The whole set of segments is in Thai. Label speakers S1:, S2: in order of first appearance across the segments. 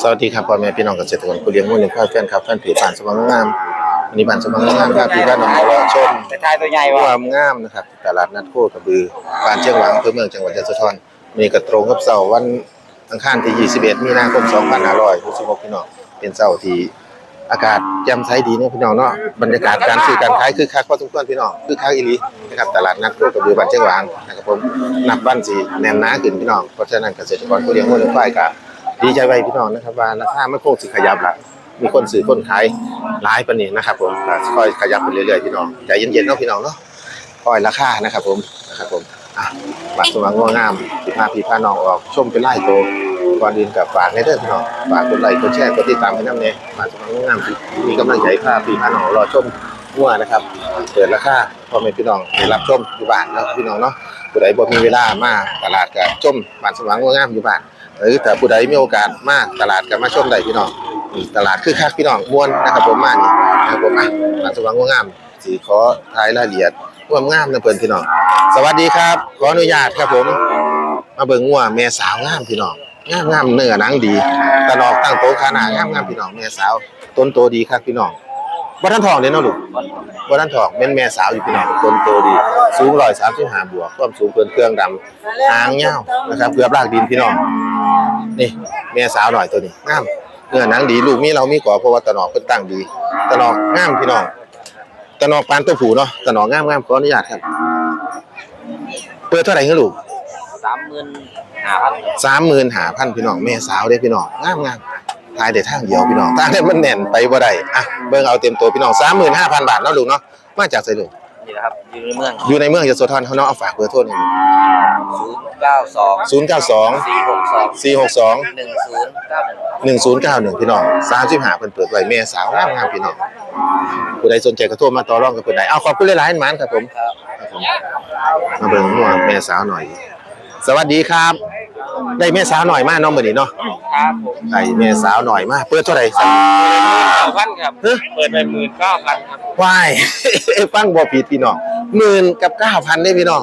S1: สวัสดีครับพ่อแม่พี่น้องเกษตรกรผู้เลี้ยงมูเลี้ยงควายแฟนครับแฟนเพจบ้านสมังงามวันนี้บ้านสมังงามครับพี่บ้านน้องรอชม
S2: แต่ทายตัวใหญ่
S1: คว
S2: ว่ะ
S1: วามงามนะครับตลาดนัดโคกระบือบ้านเชียงหวังอำเภอเมืองจังหวัดยะโสธรมีกระตรงกับเสาร์วันอังคารที่ 21 มีนาคม 2566พี่น้องเป็นเสาร์ที่ อากาศแจ่มใสดีเนาะพี่น้องเนาะบรรยากาศการซื้อการขายคือคักพอสมควรพี่น้องคือคักอีหลีนะครับตลาดนัดโคกระบือบ้านเชียงหวังนะครับผมนับวันสิแน่นหนาขึ้นพี่น้องเพราะฉะนั้นเกษตรกรผู้เลี้ยงงูเลี้ยงควายก็ดีใจไว้พี่น้องนะครับว่าราคาไม่คงสิขยับละมีคนซื้อคนขายหลายปานนี้นะครับผมก็ค่อยขยับไปเรื่อยๆพี่น้องใจเย็นๆเนาะพี่น้องเนาะคอยราคานะครับผมนะครับผมอะบัตรสมัครง่วงงามสิพาพี่พาน้องออกชมเป็นไล่โต ก่อนอื่นกับฝากในเด้อพี่น้องฝากกดไลค์กดแชร์กดติดตามให้น้ำเนี่ยบัตรสมัครง่วงามมีกำลังใจพาพี่พาน้องรอชมง่วนะครับเปิดราคาพ่อแม่พี่น้องได้รับชมอยู่บ้านนะพี่น้องเนาะผู้ใดบ่มีเวลามาตลาดก็ชมบัตรสมัครง่วงงามอยู่บ้านหรือถ้าผู้ใดมีโอกาสมาตลาดก็มาชมได้พี่น้องตลาดคือคักพี่น้องม่วนนะครับผมมานี่นะครับผมอะร้านสว่างงามสิขอทายรายละเอียดร่วมงามนะเพิ่นพี่น้อง สวัสดีครับ ขออนุญาตครับผม มาเบิ่งงัวแม่สาวงามพี่น้อง งามงามเนื้อหนังดีตะนอกตั้งโตขนาดงามงามพี่น้องแม่สาว ต้นโตดีครับพี่น้องบ่ทันทองเด้เนาะลูกบ่ทันทองแม่นแม่สาวอยู่พี่น้องต้นโตดี สูง135บวกความสูงเกินเครื่องดำหางยาวนะครับเกือบลากดินพี่น้องนี่แม่สาวหน่อยตัวนี้งามเนื้อหนังดีลูกมีเรามีก่อเพราะว่าตะนอกเพิ่นตั้งดีตะนอกงามพี่น้องตะนอกปานตัวผูเนาะตะนอกงามงามขออนุญาตครับ เปิดเท่าไหร่ครับลูก
S2: สามหมื่น ห้าพัน
S1: สามหมื่นหาพันพี่น้องแม่สาวเด้พี่น้องงามงามทายได้ทางเดียวพี่น้องทางนี้มันแน่นไปบ่ได้อะเบิ่งเอาเต็มตัวพี่น้องสามหมื่นห้าพันบาทเนาะลูกเนาะมาจากไสลูก
S2: นี่นะครับอยู่ในเมือง
S1: อยู่ในเมืองยโสธรเขาเนาะเอาฝากเบอร์โทรหน่อย
S2: ศูนย์เก้าสอง
S1: ศูนย์เก้าสอง
S2: สี่หกสอง
S1: สี่หกสอง
S2: หนึ่งศูนย์เก้าหนึ่ง
S1: หนึ่งศูนย์เก้าหนึ่งพี่น้องสามสิบห้าเพิ่นเปิดไว้แม่สาวงามงามพี่น้องผู้ใดสนใจก็โทรมาต่อรองกับเพิ่นได้เอาขอบคุณหลายๆหมันครับผม
S2: ครับ
S1: มาเบิ่งหัวแม่สาวหน่อย สวัสดีครับ ได้แม่สาวหน่อยมาเน้องมื้อนี้เนาะ
S2: ครับผม
S1: ได้แม่สาวหน่อยมาเปิดเท่าไหร่
S2: เก้าพันครับ
S1: เฮ้ย
S2: เปิดไปหมื่นเก้าพันครับ
S1: วาย ฟังบ่ผิดพี่น้องหมื่นกับเก้าพันได้พี่น้อง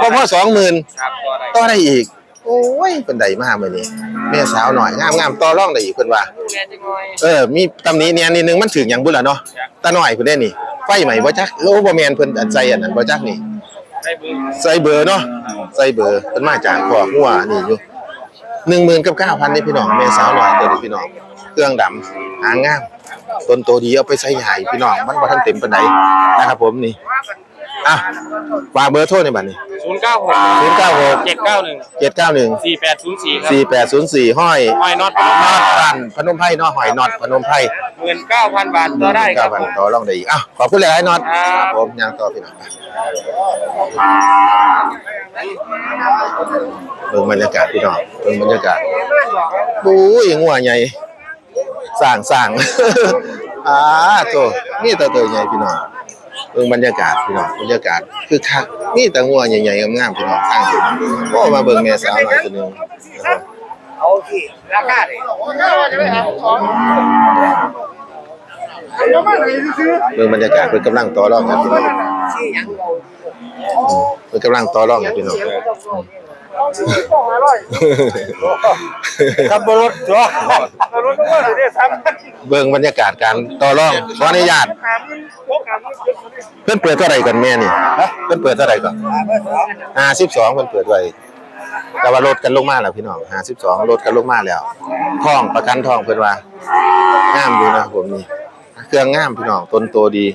S1: บ่พอสองหมื่น
S2: ครับตัวใด
S1: ต่อได้อีก โอ้ยเป็นได้มากมื้อนี้แม่สาวหน่อยงามๆต่อรองได้อีกเพิ่นว่า
S2: แม่จังหน่อย
S1: เออ มีตำหนี้เนี่ยนิดนึงมันถึงอย่างบุญละเนาะตาหน่อยเพิ่นได้นี่ไฟใหม่บ่จักโอ้บ่แม่นเพิ่นอันใจอันนั้นบ่จักนี่
S2: ได้เบอร์
S1: ใส่เบอร์เนาะใส่เบอร์เพิ่นมาจากขอกหัวนี่อยู่ หนึ่งหมื่นกับ9,000นี่พี่น้องแม่สาวหน่อยตัวนี้พี่น้อง เครื่องดำหางงามต้นโตดีเอาไปใส่ใหญ่พี่น้องมันบ่ทันเต็มปานใดนะครับผมนี่ อะวางเบอร์โทรในบัดนี้
S2: ศูนย์เก้าหก
S1: 096
S2: เจ็ดเก้าหนึ่ง
S1: 791
S2: สี่แปดศูนย์สี่ครับ
S1: 4804ห้อย
S2: ห้อยน็อต
S1: น็อตพันพนมไพรเนาะหอยน็อตพนมไพร
S2: หมื่นเก้าพันบาทตัวได้ครับ
S1: เก้าพันต่อรองได้อีกอ้าวขอบคุณหลายๆน็อต
S2: ครับ
S1: ผมยังต่อพี่น้องเบิ่งบรรยากาศพี่น้องเบิ่งบรรยากาศบู้ยงัวใหญ่สร้างสร้างอ่าตัวนี่ตัวตัวใหญ่พี่น้อง เบิ่งบรรยากาศพี่น้องบรรยากาศคือคักนี่แต่งัวใหญ่ๆงามๆพี่น้องข้างอยู่โอ้มาเบิ่งแม่สาวหน่อยตัวหนึงนะครับ
S2: เอาสิราคาเลย
S1: เบิ่งบรรยากาศเพิ่นกำลังต่อรองกันพี่น้องเพิ่นกำลังต่อรองกันพี่น้อง
S2: ขับรถจ้ะรถก็ว่าได้ซ้ำ
S1: เบิ่งบรรยากาศการต่อรองขออนุญาตเพิ่นเปิดเท่าไหร่กันแม่นี่เพิ่นเปิดเท่าไหร่ก่อน52เพิ่นเปิดไว้แต่ว่าลดกันลงมาแล้วพี่น้อง52ลดกันลงมาแล้วทองประกันทองเพิ่นว่างามอยู่นะผมนี่เครื่องงามพี่น้องต้นโตดี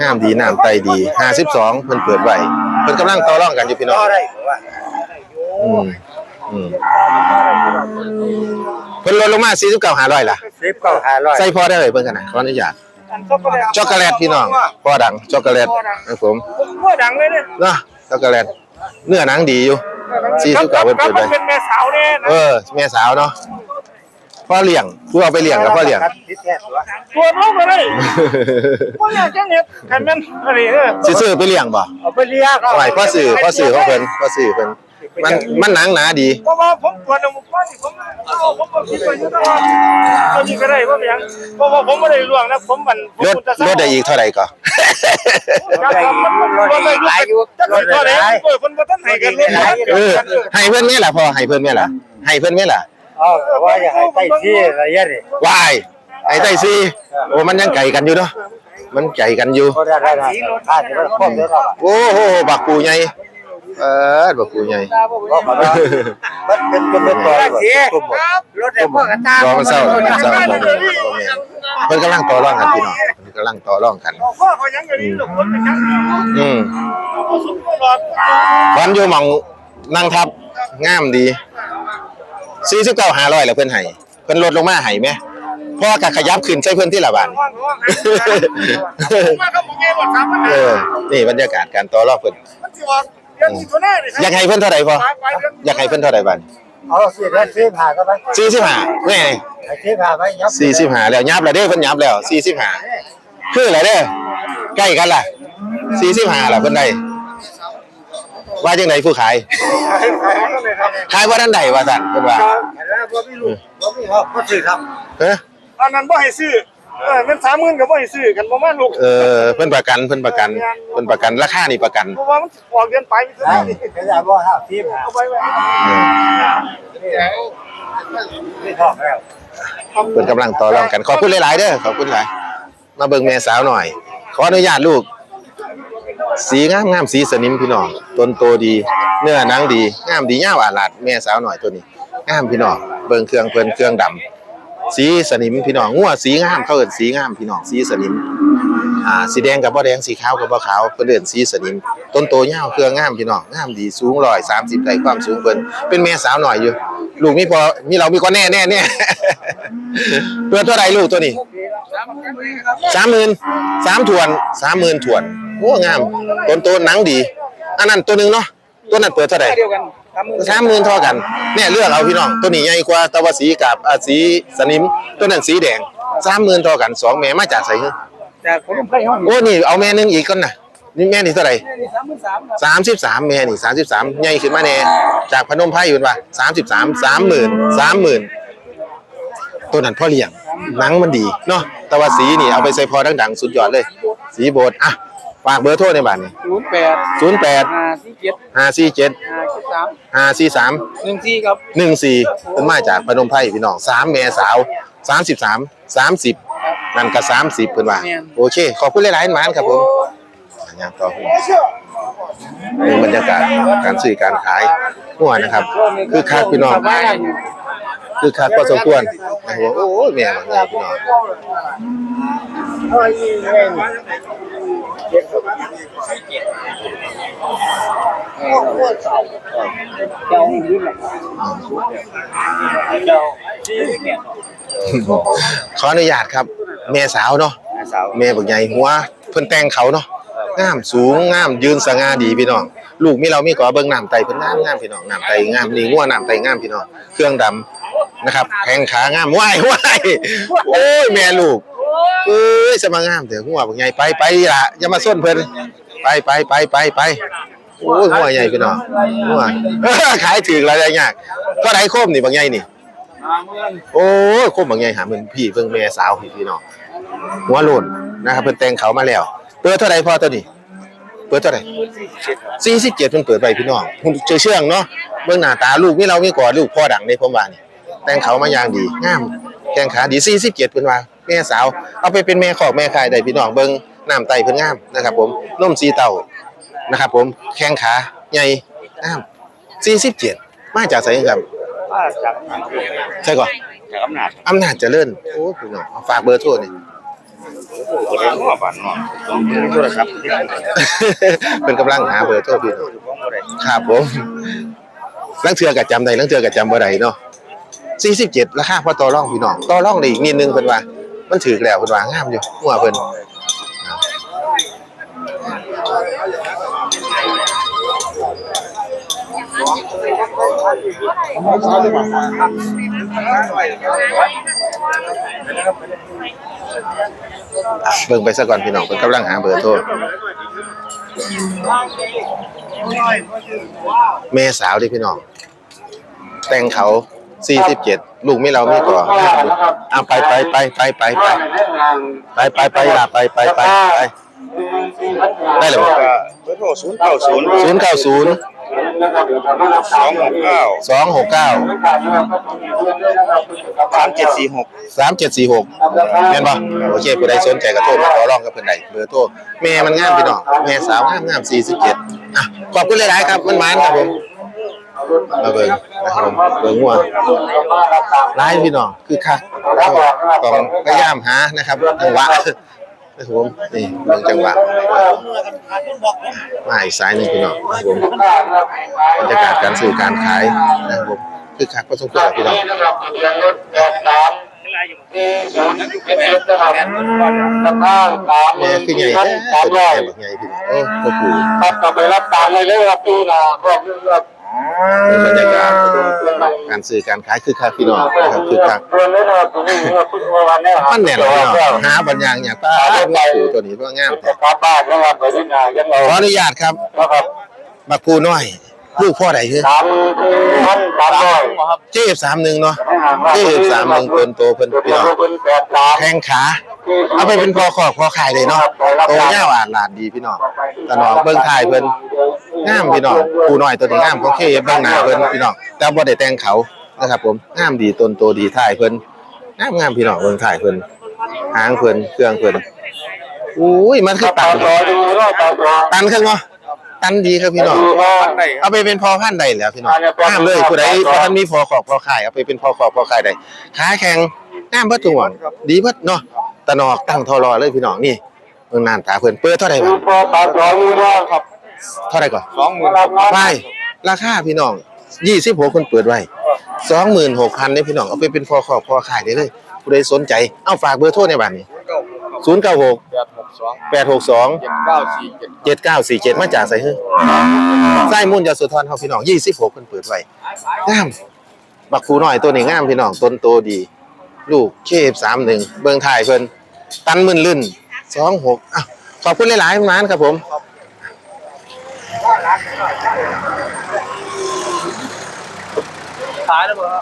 S1: งามดีน้ำไตดี52เพิ่นเปิดไว้เพิ่นกำลังต่อรองกันอยู่พี่น้อง
S2: ได้ว่า
S1: อืมอืมเพิ่นลดลงมา49 500ล่ะ
S2: สิบเก้าห้าร้อย
S1: ใส่พอได้เลยเพิ่นกันนะขออนุญาตช็อกโกแลตพี่น้องพอดังช็อกโกแลตครับผม
S2: พวกดังเลยเนี่ย
S1: เนาะช็อกโกแลตเนื้อหนังดีอยู่สี่สิบเก้าเพิ่นเปิดไว้
S2: เป็นแม่สาวเนี่ย
S1: เออแม่สาวเนาะพ่อเลี้ยงผู้เอาไปเลี้ยงกับพ่อเลี้ยง
S2: ตัวลูกเลยพวกอยากจะเห็นกันมันอะไรเออ
S1: สิซื้อไปเลี้ยงบ่
S2: เอาไปเลี้ยง
S1: เอาไว้พ่อซื้อพ่อซื้อของเพิ่นพ่อซื้อเพิ่น มันมันหนังหนาดี
S2: เพราะว่าผมตัวนึงผมว่าผมผมผมคิดว่าอยู่ตลอดก็มีก็ได้ว่าอย่างเพราะว่าผมไม่ได้ล่วงนะผมมัน
S1: ลดลดได้อีกเท่าไหร่ก็
S2: รถได้หลายอยู่รถได้หลายคนบ่ทันให้กันรถ
S1: เออให้เพิ่นแม่ล่ะพ่อให้เพิ่นแม่ล่ะให้เพิ่นแม่ล่ะ
S3: อ๋อว่าอย่าให้ใกล้ที่อะไรเงี้ยดิ
S1: วายไอ้ไต้ซีโอ้มันยังไก่กันอยู่เนาะมันไก่กันอยู่
S3: ก็ได้ได้ได้อ่าเดี๋ยวมันครบแล้วครับ
S1: โอ้โหบักปูใหญ่ เออบอกกูไห่
S3: ก็เป็นเนเป็นตรถ
S2: รถแต่พกันตามร
S1: อมาเศร้เศร้าเพิ่นกำลังต่อรองกันพี่น้องเพิ่นกำลังต่อรองกัน
S2: อืมวันอยู่ม่องนั่งทับงา
S1: ม
S2: ดีสี่สิ
S1: บเก่าห้าร้อยแล้วเพิ่นให้เพื่อนลดลงมาไห้ไหมพ่อกะขยับขึ้นใช่เพื่อนที่ละบา
S2: น
S1: นี่บรรยากาศการต่อรอบเพื่
S2: อน ออกเดือนมิถุนายนนี่
S1: อยากให้เพิ่นเท่าใดพออยากให้เพิ่นเท่าใดบาท
S3: เอาสิได้ซื้อผ่าก็ไป
S1: 45แม่
S3: ให้ซื้อผ่าไปยับ
S1: 45แล้วยับแล้วเด้เพิ่นยับแล้ว45คือแล้วเด้อใกล้กันล่ะ45ล่ะเพิ่นได้ว่าจังไดผู้ขายขายว่าทันใดว่าซั่นเพิ่นว่า
S3: แล้วบ่มีลูกบ่มีครับก็ซื้อครับ
S1: เอ้อ
S2: อันนั้นบ่ให้ซื้อ เออมันสามหมื่นก็บ่ให้ซื้อกันประมาณลูก
S1: เออเพิ่นประกันเพิ่นประกันเพิ่นประกันราคานี่ประกัน
S2: เพราะว่ามันออกเดือนไปมิถุ
S3: ได้
S2: นายนนี่
S3: ก็จะบ่ห้าซื้อผ่า
S2: เอาไปไว้
S3: ไม่ทอกแล้ว
S1: เพิ่นกำลังต่อรองกันขอบคุณหลายๆเด้อขอบคุณหลายมาเบิ่งแม่สาวหน่อย ขออนุญาตลูก สีงามงามสีสนิมพี่น้องต้นโตดี เนื้อหนังดีงามดียาวอาลาดแม่สาวหน่อยตัวนี้งามพี่น้องเบิ่งเครื่องเพิ่นเครื่องดำ สีสนิมพี่น้องงัวสีงามเขาเอิ้นสีงามพี่น้องสีสนิมอ่าสีแดงกับบ่แดงสีขาวกับบ่ขาวเพิ่นเอิ้นสีสนิม ต้นโตยาวเครื่องงามพี่น้องงามดีสูง130ได้ความสูงเพิ่นเป็นแม่สาวหน่อยอยู่ ลูกมีพอมีเรามีก็แน่แน่แน่เปิดเท่าไรลูกตัวนี้สามหมื่นสามถวนสามหมื่นถวนโอ้งามต้นโตหนังดี อันนั้นตัวหนึ่งเนาะตัวนั้นเปิดเท่าไหร่
S2: สามหมื่น
S1: สามหมื่นเท่ากันเนี่ยเลือกเอาพี่น้องตัวนี้ใหญ่กว่าแตะวันสีกับอ่าสีสนิมตัวนั้นสีแดงสามหมื่นเท่ากันสองแม่มาจากใส่
S2: จากผมไปห้อง
S1: โอ้นี่เอาแม่หนึงอีกก่อนน่ะนี่แม่นี่เท่าไหร่
S2: สามหมื่นสามครับ
S1: สามสิบสามแม่นี่สามสิบสามใหญ่ขึ้นมาแน่จากพนมไพรอยู่ว่าสามสิบสามสามหมื่นสามหมื่นตัวนั้นพ่อเลี้ยงหนังมันดีเนาะแต่ว่าสีนี่เอาไปใส่พอดังๆสุดยอดเลย สีโบดอะ ฝากเบอร์โทรในบ้านนี่
S2: ศูนย์แปด
S1: ศูนย์แปด
S2: ห้าสี่เจ็ด
S1: ห้าสี่เจ็ด
S2: ห้าเจ็ดสาม
S1: ห้าสี่สาม
S2: หนึ่งสี่ครับ
S1: หนึ่งสี่เป็นมาจากพนมไพรพี่น้องสามแม่สาวสามสิบสามสามสิบนั่นก็สามสิบเพิ่นว่าโอเค ขอบคุณหลายๆหมานครับผมย่างต่อผมเป็นบรรยากาศการซื้อการขายหัวนะครับ คือคักพี่น้องคือคักพอสมควรนะครับโอ้ยแม่บางไงพี่น้อง
S2: เจ้ายืนหลังเจ้า
S1: ขออนุญาตครับ แม่สาวเนาะ
S3: สาว
S1: แม่บักใหญ่หัวเพิ่นแต่งเขาเนาะงามสูงงามยืนสง่าดีพี่น้อง ลูกมีเรามีก่อเบิ่งน้ำไตเพิ่นงามงามพี่น้องน้ำไตงามนี่งัวน้ำไตงามพี่น้องเครื่องดำนะครับแข้งขางามว้ายว้ายโอ้ยแม่ลูก เอ้ยสมางามเถอะหัวบักใหญ่ไปไปล่ะอย่ามาส้นเพิ่นไปไปไปไปไปโอ้ยหัวใหญ่พี่น้องหัวขายถึงแล้วยากก็ได้โคมนี่บักใหญ่นี่โอ้ยโคมบางใหญ่หาเงินพี่เพิ่งแม่สาวพี่พี่น้องหัวโลนนะครับเพิ่นแต่งเขามาแล้วเปิดเท่าไหร่พอตัวนี้เปิดเท่าไหร่สี่สิบเจ็ดเพิ่นเปิดไปพี่น้องเชื่อเชื่องเนาะเบิ่งหน้าตาลูกนี่เรามีก่อลูกพ่อดังในผมว่านี่แต่งเขามาอย่างดีงามแข้งขาดีสี่สิบเจ็ดเพิ่นว่า แม่สาว เอาไปเป็นแม่ขอกแม่คายได้พี่น้องเบิ่งน้ำไตเพิ่นงามนะครับ ผมนมสีเต่านะครับ ผมแข้งขาใหญ่งามสี่สิบเจ็ดมาจากไสครับ
S3: มาจาก
S1: ใช่ก่อน
S3: จากอำนาจ
S1: อำนาจเจริญโอ้พี่น้องเอาฝากเบอร์โทรนี่
S3: ก็เลยว่าบ้านเนาะต้องมีโทรศัพท์ที่
S1: เป็นกำลังหาเบอร์โทรพี่น้อง
S3: ของบ่ได้
S1: ครับผม ลังเทือกับจำได้ลังเทือกับจำบ่ได้เนาะ47 ราคาพอต่อรองพี่น้อง ต่อรองได้อีกนิดนึงเพิ่นว่า มันถือแล้วเพิ่นว่างามอยู่หัวเพิ่นเบิ่งไปซะก่อนพี่น้องเพิ่นกำลังหาเบอร์โทรแม่สาวดิพี่น้อง แต่งเขา 47ลูกไม่เราไม่ก่อเอาไปไปไปไปไปไปไปไปไปล่ะไปไปไปไปได้เลย
S3: เบอร์โทร090
S1: ศูนย์เก้าศูนย์
S3: สองหกเก้า
S1: สองหกเก้า
S3: สามเจ็ดสี่หก
S1: สามเจ็ดสี่หกแม่นบ่โอเคผู้ใดสนใจก็โทรมาขอร้องกับเพิ่นได้เบอร์โทรแม่มันงามพี่น้องแม่สาวงามงามสี่สิบเจ็ดอะขอบคุณหลายๆครับมันหวานครับผมมาเบิ่ง นะครับผมเบิ่งงัวหลายพี่น้องคือคักต้องพยายามหานะครับจังหวะนะครับผมนี่เบิ่งจังหวะมาอีกสายหนึงพี่น้องครับผมบรรยากาศการซื้อการขายนะครับผมคือคักประสบการพี่น้องแม่คือใหญ่แท้ตัวใหญ่บักใหญ่พี่โอ้พ่อปู่
S2: ครับกลับไปรับตามเลยเลยครับปีหน้าก็เรื่อ งแบบ
S1: บรรยากาศการซื้อการขายคือคักพี่น้องนะครับคือคัก
S2: เรื่องนี้นะครับตรงนี้เมื่อพึ่งวันนี้ครับ
S1: มันแน่นอนพี่น้องหาบัญญัติอย่างป้าหูตัวนี้ว่างามแท้
S2: ครับบ้านนะครับไปที่นายังไง
S1: ขออนุญาตครับ
S2: นะครับ
S1: บักปูน้อยลูกพ่อใดคือ
S2: สามพันสามร้อย
S1: เจ็บสามหนึ่งเนาะเจ็บสามหนึ่งคนโตเพิ่นพี่น้อง
S2: เป็นแปดสาม
S1: แข้งขา เอาไปเป็นพอขอบพอขายเลยเนาะโตยาวอ่านหลาดดีพี่น้องตะนองเบิ่งถ่ายเพิ่นงามพี่น้องปูน้อยตัวนี้งามของเคเอฟเบื้องหน้าเพิ่นพี่น้องแต่บ่ได้แต่งเขานะครับผมงามดีต้นโตดีถ่ายเพิ่นงามงามพี่น้องเบิ่งถ่ายเพิ่นหางเพิ่นเครื่องเพิ่นอุ้ยมันคือตัน
S2: ต่อดูรอบต่อต่อ
S1: ตันคือเนาะตันดีครับพี่น้อง
S2: ดูว่า
S1: เอาไปเป็นพอพันธุ์ได้แล้วพี่น้องงามเลยผู้ใดบ่ทันมีพอขอบพอขายเอาไปเป็นพอขอบพอขายได้ขาแข็งงามเบิดทุกหม่องดีเบิดเนาะ ตะนอกตั้งทอรอเลยพี่น้องนี่เบิ่งหน้าตาเพิ่นเปิดเท่าใด
S2: ดู
S1: วะ
S2: พอต่อต่อดูว่าครับ
S1: เท่าใดก่อน
S3: สองหมื่น
S1: ไปราคาพี่น้องยี่สิบหกคนเปิดไว้สองหมื่นหกพันเนี่ยพี่น้องเอาไปเป็นพอขอบพอขายได้เลยผู้ใดสนใจเอาฝากเบอร์โทรในบ้านนี้ศูนย์เก้าหก
S3: แปดหกสอง
S1: แปดหกสอง
S3: เจ็ดเก้าสี่เจ็ด
S1: เจ็ดเก้าสี่เจ็ดมาจากไสฮึไส้มุ่นยาสุธรเฮาพี่น้องยี่สิบหกคนเปิดไว้งามบักคูน้อยตัวนี้งามพี่น้องต้นโตดี ลูกเคฟสามหนึ่งเบิ่งถ่ายเพิ่นตันมื่นลื่นสองหกอะขอบคุณหลายๆมานครับผม
S2: ขายแล้วเหรอ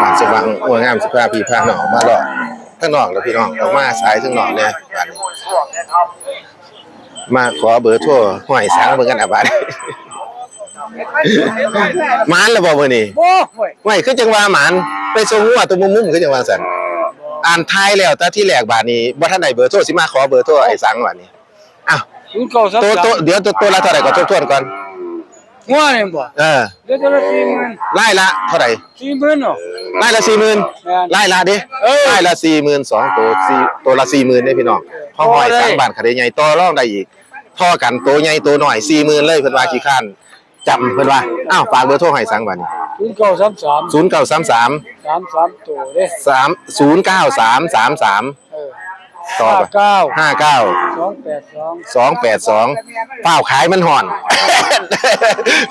S1: บ้านสว่างหัวงามสิพาพี่พาหนองมาหลอกข้างนอกแล้วพี่น้องออกมาสายข้างนอกเนี่ยบ้านนี้ มาขอเบอร์โทรห้อยสังเบิ่งกันอะบ้านหมานแล้วบ่มื้อนี้
S2: โอ้ย
S1: ไว้คือจังว่าหมานไปส่งหัวตรงมุมๆคือจังว่าซั่นอ่านทายแล้วแต่ที่แรกบาดนี้บ่ทันได้เบอร์โทรสิมาขอเบอร์โทรไอ้สังบาดนี้อ้าว
S2: คุณเก่าสัก
S1: ตัวตัวเดี๋ยวตัวตัวละเท่าไหร่ก็ทบทวนก่อน
S2: งัวเนี่ยบ่
S1: เออ
S2: เดี๋ยวจะละสี่หมื่น
S1: ไล่ละเท่าไหร่
S2: สี่หมื่นเนาะ
S1: ไล่ละ40,000ไล่ละเด้
S2: เออ
S1: ไล่ละ40,000สองตัวสี่ตัวละ40,000เด้พี่น้องห้องห้อยสังบ้านขะเดใหญ่ต่อรองได้อีก ท่อกันตัวใหญ่ตัวน้อย40,000เลยเพิ่นว่าขี้ข้านจำเพิ่นว่าอ้าวฝากเบอร์โทรให้สังบัดนี้
S2: คุณเก่าสามสาม
S1: 0933
S2: สามสามตัวเด้
S1: สามศูนย์เก้าสามสามสาม
S2: เออ
S1: ต่อไป
S2: เก้า
S1: ห้าเก้า
S2: สองแปดสอง
S1: สองแปดสองเป้าขายมันห่อน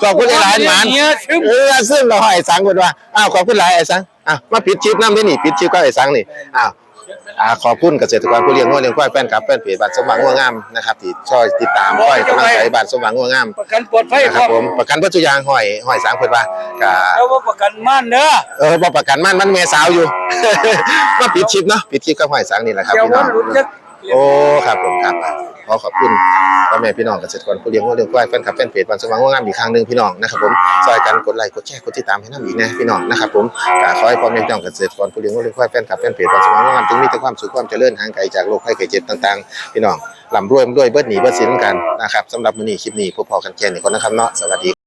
S1: ขอบคุณหลายๆหมาน
S2: เนี่ยซึม
S1: เออซึ่งเราให้ไอ้สังคนว่าอ้าวขอบคุณหลายไอ้สังอะมาปิดชิปน้ำด้วยนี่ปิดชิปก็ไอ้สังนี่อ้าว อ่าขอบคุณเกษตรกรผู้เลี้ยงงัวเลี้ยงควายแฟนคลับแฟนเพจบ้านสมหวังงัวงามนะครับที่ช่วยติดตามช่วยกำลังใจบ้านสมหวังงัวงาม
S2: ประกันปลอดภัย
S1: นะค
S2: ค
S1: รั
S2: รั
S1: บบผมประกันวัตถุยางห้อยห้อยสังเพิ่นว่าก็
S2: แล้วว่าประกันม่านเด้อ
S1: เออบ่ประกันมันมันแม่สาวอยู่ มาปิดชิปเนาะปิดชิปกับห้อยสังนี่แหละครับ
S2: เดี๋ยว
S1: พี่น้
S2: วั
S1: อนง
S2: หลุดจะ
S1: โอ้ครับผมครับขอขอบคุณพ่อแม่พี่น้องเกษตรกรผู้เลี้ยงวัวเลี้ยงควายแฟนคลับแฟนเพจวันสว่างว่างามอีกครั้งหนึ่งพี่น้องนะครับผมซอยกันกดไลค์กดแชร์กดติดตามให้น้ำอีกนะพี่น้องนะครับผมกขอให้พ่อแม่พี่น้องเกษตรกรผู้เลี้ยงวัวเลี้ยงควายแฟนคลับแฟนเพจวันสว่างว่างามจงมีแต่ความสุขความเจริญห่างไกลจากโรคภัยไข้เจ็บต่างๆ พี่น้องร่ำรวยด้วยเบิดหนีเบิดสินกันนะครับสำหรับมื้อนี้คลิปนี้พบพอกันแค่นี้ก่อนนะครับเนาะสวัสดี